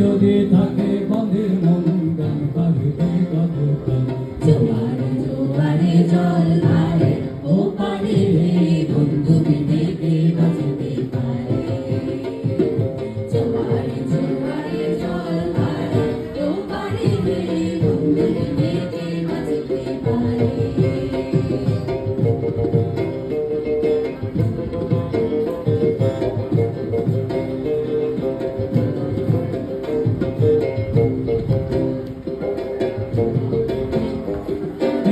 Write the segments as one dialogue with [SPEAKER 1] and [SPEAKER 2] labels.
[SPEAKER 1] যদি থাকে বন্ধের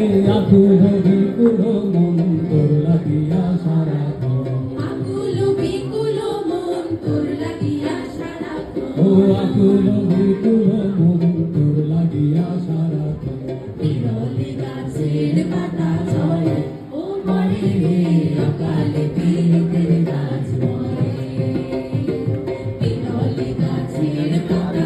[SPEAKER 1] আকুল বিকুল মন তোর লাগিয়া সারা
[SPEAKER 2] আকুল বিকুল মন তোর লাগিয়া সারাক্ষণ
[SPEAKER 1] ও আকুল বিকুল মন তোর লাগিয়া সারা
[SPEAKER 2] বিরলে গাছের পাতা ঝরে ও মরে রে অকালে পীড়িতের গাছ মরে বিরলে গাছের পাতা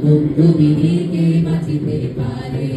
[SPEAKER 2] বন্ধু মিলে বাঁচিতে পারে